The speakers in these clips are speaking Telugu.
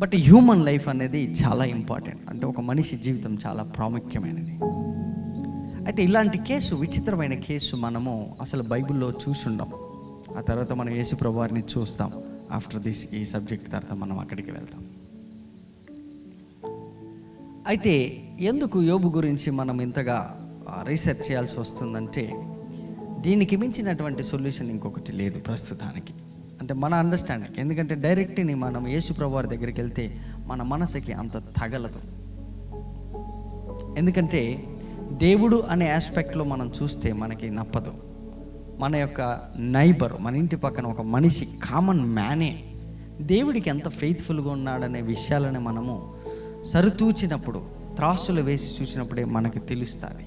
బట్ హ్యూమన్ లైఫ్ అనేది చాలా ఇంపార్టెంట్ అంటే ఒక మనిషి జీవితం చాలా ప్రాముఖ్యమైనది. అయితే ఇలాంటి కేసు విచిత్రమైన కేసు మనము అసలు బైబిల్లో చూసుండం ఆ తర్వాత మనం యేసు ప్రభువారిని చూస్తాం. ఆఫ్టర్ దిస్ ఈ సబ్జెక్ట్ తర్వాత మనం అక్కడికి వెళ్తాం. అయితే ఎందుకు యోబు గురించి మనం ఇంతగా రీసెర్చ్ చేయాల్సి వస్తుందంటే దీనికి మించినటువంటి సొల్యూషన్ ఇంకొకటి లేదు ప్రస్తుతానికి. అంటే మన అండర్స్టాండింగ్ ఎందుకంటే డైరెక్ట్ని మనం యేసుప్రభు ప్రభువారి దగ్గరికి వెళ్తే మన మనసుకి అంత తగలదు. ఎందుకంటే దేవుడు అనే ఆస్పెక్ట్లో మనం చూస్తే మనకి నప్పదు. మన యొక్క నైబర్ మన ఇంటి పక్కన ఒక మనిషి కామన్ మ్యానే దేవుడికి ఎంత ఫెయిత్ఫుల్గా ఉన్నాడనే విషయాలను మనము సరితూచినప్పుడు త్రాసులు వేసి చూసినప్పుడే మనకు తెలుస్తుంది.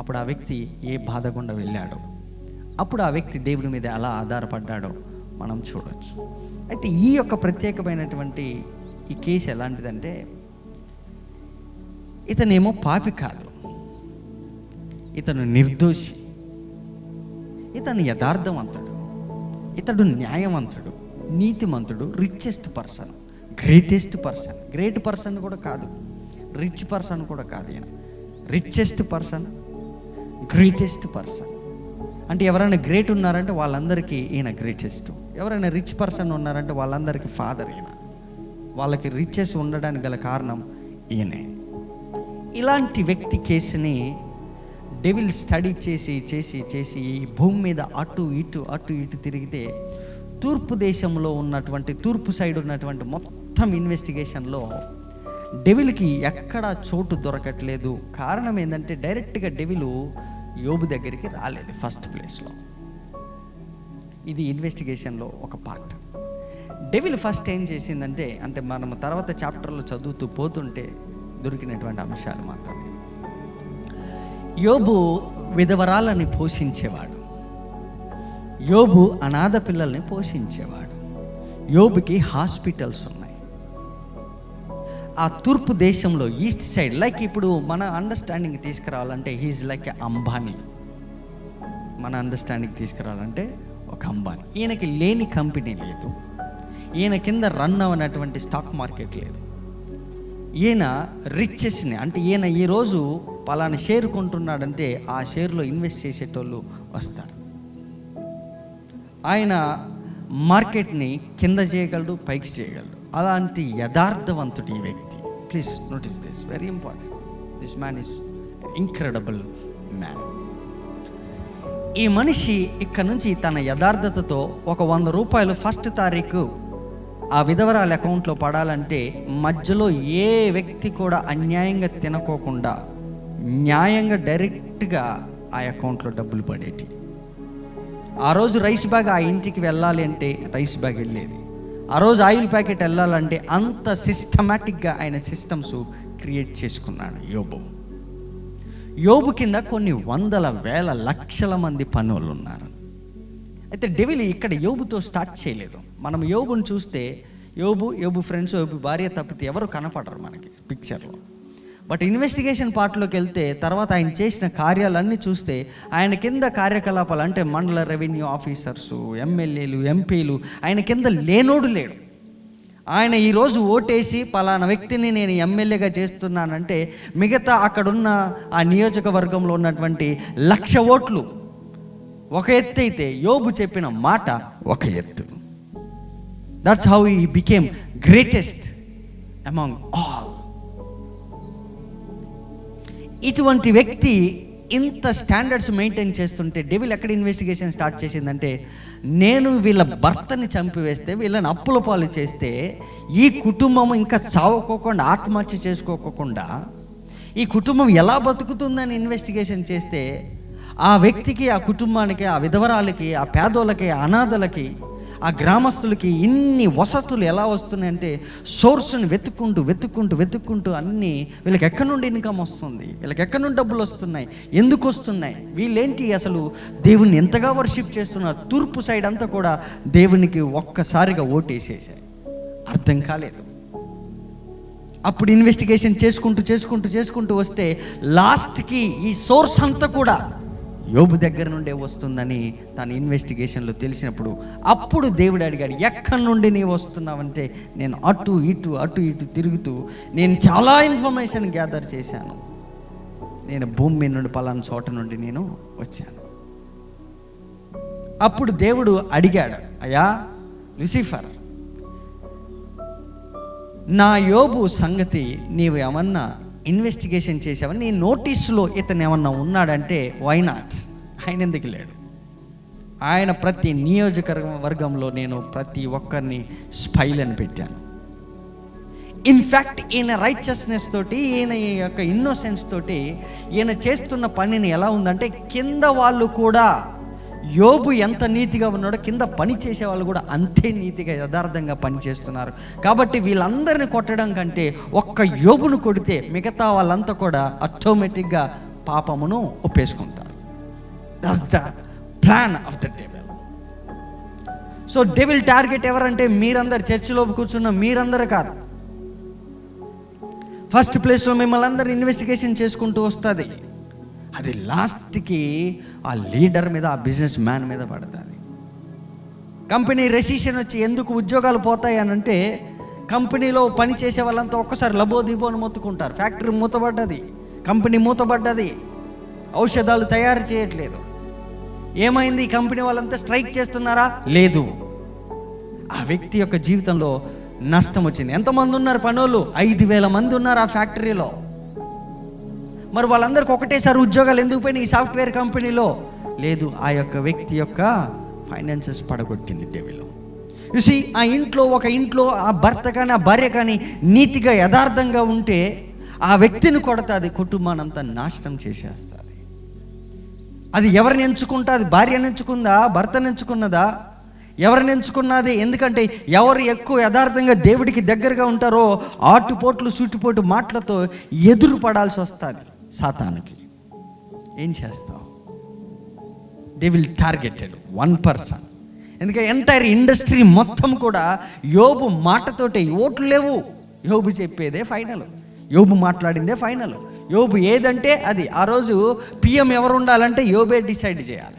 అప్పుడు ఆ వ్యక్తి ఏ బాధ గుండా వెళ్ళాడో. అప్పుడు ఆ వ్యక్తి దేవుడి మీద ఎలా ఆధారపడ్డాడో. మనం చూడవచ్చు అయితే ఈ యొక్క ప్రత్యేకమైనటువంటి ఈ కేసు ఎలాంటిదంటే ఇతనేమో పాపి కాదు. ఇతను నిర్దోషి. ఇతను యథార్థవంతుడు. ఇతడు న్యాయవంతుడు నీతిమంతుడు richest person greatest person great person కూడా కాదు. రిచ్ పర్సన్ కూడా కాదు ఈయన. రిచెస్ట్ పర్సన్ గ్రేటెస్ట్ పర్సన్ అంటే ఎవరైనా గ్రేట్ ఉన్నారంటే వాళ్ళందరికీ ఈయన గ్రేటెస్ట్ ఎవరైనా రిచ్ పర్సన్ ఉన్నారంటే వాళ్ళందరికీ ఫాదర్ ఈయన. వాళ్ళకి రిచెస్ ఉండడానికి గల కారణం ఈయనే. ఇలాంటి వ్యక్తి కేసుని డెవిల్ స్టడీ చేసి చేసి చేసి ఈ భూమి మీద అటు ఇటు అటు ఇటు తిరిగితే తూర్పు దేశంలో ఉన్నటువంటి తూర్పు సైడ్ ఉన్నటువంటి మొత్తం ఇన్వెస్టిగేషన్లో డెవిల్కి ఎక్కడా చోటు దొరకట్లేదు. కారణం ఏంటంటే డైరెక్ట్గా డెవిలు యోబు దగ్గరికి రాలేదు ఫస్ట్ ప్లేస్లో. ఇది ఇన్వెస్టిగేషన్లో ఒక పార్ట్. డెవిల్ ఫస్ట్ ఏం చేసిందంటే అంటే మనం తర్వాత చాప్టర్లో చదువుతూ పోతుంటే దొరికినటువంటి అంశాలు మాత్రమే. యోబు విధవరాలని పోషించేవాడు. యోబు అనాథ పిల్లల్ని పోషించేవాడు. యోబుకి హాస్పిటల్స్ ఉన్నాయి. ఆ తూర్పు దేశంలో ఈస్ట్ సైడ్ లైక్ ఇప్పుడు మన అండర్స్టాండింగ్ తీసుకురావాలంటే హీజ్ లైక్ అంబానీ. మన అండర్స్టాండింగ్ తీసుకురావాలంటే ఒక అంబానీ. ఈయనకి లేని కంపెనీ లేదు. ఈయన కింద రన్ అవనటువంటి స్టాక్ మార్కెట్ లేదు. ఈయన రిచెస్ని అంటే ఈయన ఈరోజు పలానా షేర్ కొంటున్నాడంటే ఆ షేర్లో ఇన్వెస్ట్ చేసేటోళ్ళు వస్తారు. ఆయన మార్కెట్ని కింద చేయగలడు పైకి చేయగలడు. అలాంటి యథార్థవంతుడు ఈ వ్యక్తి. Please notice this very important this man is incredible man ఈ మనిషి ఇక్కడ నుంచి తన యథార్థతతో ఒక వంద రూపాయలు ఫస్ట్ తారీఖు ఆ విధవరాల అకౌంట్లో పడాలంటే మధ్యలో ఏ వ్యక్తి కూడా అన్యాయంగా తినకోకుండా న్యాయంగా డైరెక్ట్గా ఆ అకౌంట్లో డబ్బులు పడేటి. ఆ రోజు రైస్ బ్యాగ్ ఆ ఇంటికి వెళ్ళాలి అంటే రైస్ బ్యాగ్ వెళ్ళేది. ఆ రోజు ఆయిల్ ప్యాకెట్ వెళ్ళాలంటే అంత సిస్టమేటిక్గా ఆయన సిస్టమ్స్ క్రియేట్ చేసుకున్నాడు యోబు. యోబు కింద కొన్ని వందల వేల లక్షల మంది పనులు ఉన్నారు. అయితే డెవిలి ఇక్కడ యోబుతో స్టార్ట్ చేయలేదు. మనం యోబుని చూస్తే యోబు యోబు ఫ్రెండ్స్ యోబు భార్య తప్పితే ఎవరు కనపడరు మనకి పిక్చర్లో బట్ ఇన్వెస్టిగేషన్ పార్ట్లోకి వెళ్తే తర్వాత ఆయన చేసిన కార్యాలన్నీ చూస్తే ఆయన కింద కార్యకలాపాలు అంటే మండల రెవెన్యూ ఆఫీసర్సు ఎమ్మెల్యేలు ఎంపీలు ఆయన కింద లేనోడు లేడు. ఆయన ఈరోజు ఓటేసి పలానా వ్యక్తిని నేను ఎమ్మెల్యేగా చేస్తున్నానంటే మిగతా అక్కడున్న ఆ నియోజకవర్గంలో ఉన్నటువంటి లక్ష ఓట్లు. ఒక ఎత్తు అయితే యోబు చెప్పిన మాట ఒక ఎత్తు. That's how he became greatest among all ఇటువంటి వ్యక్తి ఇంత స్టాండర్డ్స్ మెయింటైన్ చేస్తుంటే డెవిల్ ఎక్కడ ఇన్వెస్టిగేషన్ స్టార్ట్ చేసిందంటే నేను వీళ్ళ భర్తని చంపివేస్తే వీళ్ళని అప్పుల పాలు చేస్తే ఈ కుటుంబం ఇంకా చావుకోకుండా ఆత్మహత్య చేసుకోకుండా ఈ కుటుంబం ఎలా బతుకుతుందని ఇన్వెస్టిగేషన్ చేస్తే ఆ వ్యక్తికి ఆ కుటుంబానికి ఆ విధవరాలకి ఆ పేదోళ్ళకి ఆ అనాథలకి ఆ గ్రామస్తులకి ఇన్ని వసతులు ఎలా వస్తున్నాయంటే సోర్స్ని వెతుక్కుంటూ వెతుక్కుంటూ వెతుక్కుంటూ అన్నీ వీళ్ళకి ఎక్కడి నుండి ఇన్కమ్ వస్తుంది? వీళ్ళకి ఎక్కడి నుండి డబ్బులు వస్తున్నాయి? ఎందుకు వస్తున్నాయి? వీళ్ళేంటి అసలు దేవుణ్ణి ఎంతగా వర్షిప్ చేస్తున్నారు? తూర్పు సైడ్ అంతా కూడా దేవునికి ఒక్కసారిగా ఓటేసేసాయి. అర్థం కాలేదు. అప్పుడు ఇన్వెస్టిగేషన్ చేసుకుంటూ చేసుకుంటూ చేసుకుంటూ వస్తే లాస్ట్కి ఈ సోర్స్ అంతా కూడా యోబు దగ్గర నుండే వస్తుందని తన ఇన్వెస్టిగేషన్లో తెలిసినప్పుడు అప్పుడు దేవుడు అడిగాడు ఎక్కడి నుండి నీవు వస్తున్నావంటే నేను అటు ఇటు అటు ఇటు తిరుగుతూ నేను చాలా ఇన్ఫర్మేషన్ గ్యాదర్ చేశాను. నేను భూమి నుండి పలానా చోట నుండి నేను వచ్చాను. అప్పుడు దేవుడు అడిగాడు అయ్యా లూసిఫర్ నా యోబు సంగతి నీవు ఏమన్నా ఇన్వెస్టిగేషన్ చేసావని నీ నోటీసులో ఇతను ఏమన్నా ఉన్నాడంటే వై నాట్ ఆయన ఎందుకు లేడు? ఆయన ప్రతి నియోజకవర్గ వర్గంలో నేను ప్రతి ఒక్కరిని స్పైలని పెట్టాను. ఇన్ఫ్యాక్ట్ ఈయన రైచస్నెస్ తోటి ఈయన ఈ యొక్క ఇన్నోసెన్స్ తోటి ఈయన చేస్తున్న పనిని ఎలా ఉందంటే కింద వాళ్ళు కూడా యోబు ఎంత నీతిగా ఉన్నాడో కింద పని చేసే వాళ్ళు కూడా అంతే నీతిగా యథార్థంగా పనిచేస్తున్నారు కాబట్టి వీళ్ళందరిని కొట్టడం కంటే ఒక్క యోబును కొడితే మిగతా వాళ్ళంతా కూడా ఆటోమేటిక్గా పాపమును ఒప్పేసుకుంటారు. Thus the plan of the devil so devil target ఎవరంటే మీరందరు చర్చిలో కూర్చున్న మీరందరూ కాదు. ఫస్ట్ ప్లేస్లో మిమ్మల్ని అందరు ఇన్వెస్టిగేషన్ చేసుకుంటూ వస్తుంది. అది లాస్ట్కి ఆ లీడర్ మీద ఆ బిజినెస్ మ్యాన్ మీద పడుతుంది. కంపెనీ రెసిషన్ వచ్చి ఎందుకు ఉద్యోగాలు పోతాయి అని అంటే కంపెనీలో పని చేసే వాళ్ళంతా ఒక్కసారి లబో దిబో అని మొత్తుకుంటారు. ఫ్యాక్టరీ మూతబడ్డది కంపెనీ మూతపడ్డది ఔషధాలు తయారు చేయట్లేదు. ఏమైంది? ఈ కంపెనీ వాళ్ళంతా స్ట్రైక్ చేస్తున్నారా? లేదు. ఆ వ్యక్తి యొక్క జీవితంలో నష్టం వచ్చింది. ఎంతమంది ఉన్నారు పనోళ్ళు ఐదు వేల మంది ఉన్నారు ఆ ఫ్యాక్టరీలో. మరి వాళ్ళందరికీ ఒకటేసారి ఉద్యోగాలు ఎందుకు పోయినాయి? ఈ సాఫ్ట్వేర్ కంపెనీలో. లేదు ఆ యొక్క వ్యక్తి యొక్క ఫైనాన్సెస్ పడగొట్టింది డెవిలో చూసి ఆ ఇంట్లో ఒక ఇంట్లో ఆ భర్త కానీ ఆ భార్య కానీ నీతిగా యథార్థంగా ఉంటే ఆ వ్యక్తిని కొడతాది కుటుంబానంతా నాశనం చేసేస్తుంది. అది ఎవరిని ఎంచుకుంటా? అది భార్యను ఎంచుకుందా? భర్తను ఎంచుకున్నదా? ఎవరిని ఎంచుకున్నది ఎందుకంటే ఎవరు ఎక్కువ యథార్థంగా దేవుడికి దగ్గరగా ఉంటారో ఆటుపోట్లు సూటిపోటు మాటలతో ఎదురు పడాల్సి వస్తుంది. సాతానికి. ఏం చేస్తావు? They will targeted one person ఎందుకంటే ఎంటైర్ ఇండస్ట్రీ మొత్తం కూడా యోబు మాటతోటే ఓట్లు లేవు. యోబు చెప్పేదే ఫైనల్ యోబు మాట్లాడిందే ఫైనల్ యోబు ఏదంటే అది. ఆ రోజు పిఎం ఎవరు ఉండాలంటే యోబే డిసైడ్ చేయాలి.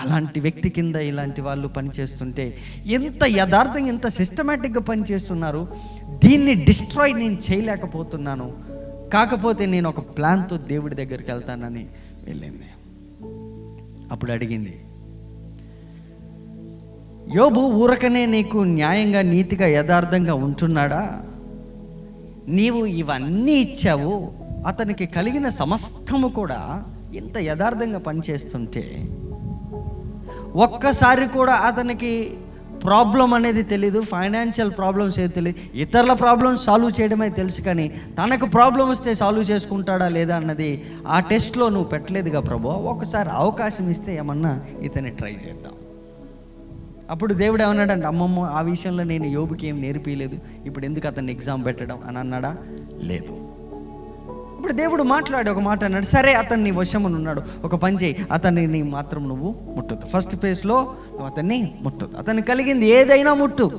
అలాంటి వ్యక్తి కింద ఇలాంటి వాళ్ళు పనిచేస్తుంటే ఎంత యథార్థంగా ఎంత సిస్టమేటిక్గా పనిచేస్తున్నారు? దీన్ని డిస్ట్రాయ్ నేను చేయలేకపోతున్నాను. కాకపోతే నేను ఒక ప్లాన్తో దేవుడి దగ్గరికి వెళ్తానని వెళ్ళింది. అప్పుడు అడిగింది యోబు ఊరకనే నీకు న్యాయంగా నీతిగా యథార్థంగా ఉంటున్నాడా? నీవు ఇవన్నీ ఇచ్చావు అతనికి కలిగిన సమస్తము కూడా ఇంత యథార్థంగా పనిచేస్తుంటే ఒక్కసారి కూడా అతనికి ప్రాబ్లం అనేది తెలీదు ఫైనాన్షియల్ ప్రాబ్లమ్స్ ఏది తెలియదు ఇతరుల ప్రాబ్లమ్స్ సాల్వ్ చేయడమే తెలుసు కానీ తనకు ప్రాబ్లం వస్తే సాల్వ్ చేసుకుంటాడా లేదా అన్నది ఆ టెస్ట్లో నువ్వు పెట్టలేదుగా ప్రభు. ఒకసారి అవకాశం ఇస్తే ఏమన్నా ఇతన్ని ట్రై చేద్దాం. అప్పుడు దేవుడు ఏమన్నాడంటే అమ్మమ్మ ఆ విషయంలో నేను యోబుకి ఏం నేర్పించలేదు ఇప్పుడు ఎందుకు అతన్ని ఎగ్జామ్ పెట్టడం అని అన్నాడా? లేదు. ఇప్పుడు దేవుడు మాట్లాడి ఒక మాట అన్నాడు సరే అతన్ని నీ వశమును ఉన్నాడు. ఒక పని చేయి. అతన్ని నీ మాత్రం నువ్వు ముట్టొద్దు ఫస్ట్ ప్లేస్లో నువ్వు అతన్ని ముట్టొద్దు అతన్ని కలిగింది ఏదైనా ముట్టు.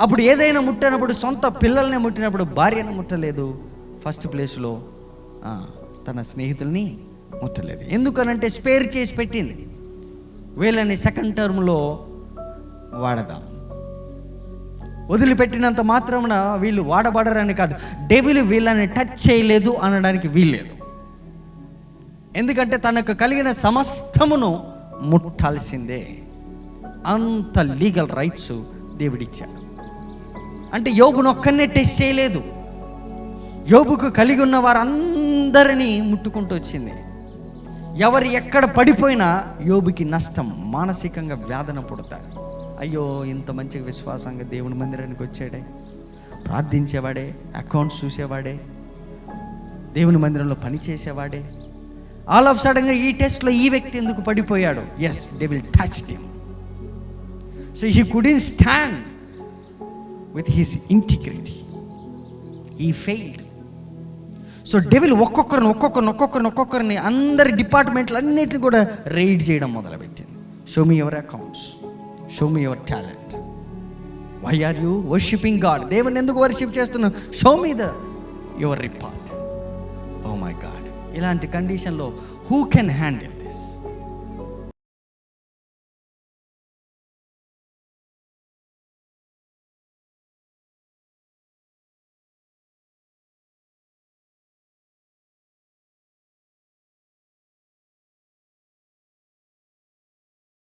అప్పుడు ఏదైనా ముట్టినప్పుడు సొంత పిల్లల్ని ముట్టినప్పుడు భార్యను ముట్టలేదు. ఫస్ట్ ప్లేస్లో తన స్నేహితుల్ని ముట్టలేదు. ఎందుకనంటే స్పేర్ చేసి పెట్టింది. వీళ్ళని సెకండ్ టర్మ్లో వాడదాం. వదిలిపెట్టినంత మాత్రమున వీళ్ళు వాడబడరని కాదు. డెవిల్ వీళ్ళని టచ్ చేయలేదు అనడానికి వీల్లేదు. ఎందుకంటే తనకు కలిగిన సమస్తమును ముట్టాల్సిందే. అంత లీగల్ రైట్స్ దేవుడిచ్చాడు. అంటే యోబును ఒక్కనే టెస్ట్ చేయలేదు. యోగుకు కలిగి ఉన్న వారందరినీ ముట్టుకుంటూ వచ్చింది. ఎవరు ఎక్కడ పడిపోయినా యోబుకి నష్టం మానసికంగా వేదన పుడతారు. అయ్యో ఇంత మంచి విశ్వాసంగా దేవుని మందిరానికి వచ్చాడే. ప్రార్థించేవాడే అకౌంట్స్ చూసేవాడే దేవుని మందిరంలో పని చేసేవాడే. ఆల్ ఆఫ్ సడన్గా ఈ టెస్ట్లో ఈ వ్యక్తి ఎందుకు పడిపోయాడు? Yes they will touch him so he couldn't stand with his integrity he failed so devil ఒక్కొక్కరిని ఒక్కొక్కరిని ఒక్కొక్కరిని ఒక్కొక్కరిని అందరి డిపార్ట్మెంట్లు అన్నిటిని కూడా రైడ్ చేయడం మొదలుపెట్టింది. Show me your accounts show me your talent why are you worshipping God దేవుని ఎందుకు వర్షిప్ చేస్తున్నావు? Show me the your report oh my God ఇలాంటి కండిషన్లో హూ కెన్ హ్యాండిల్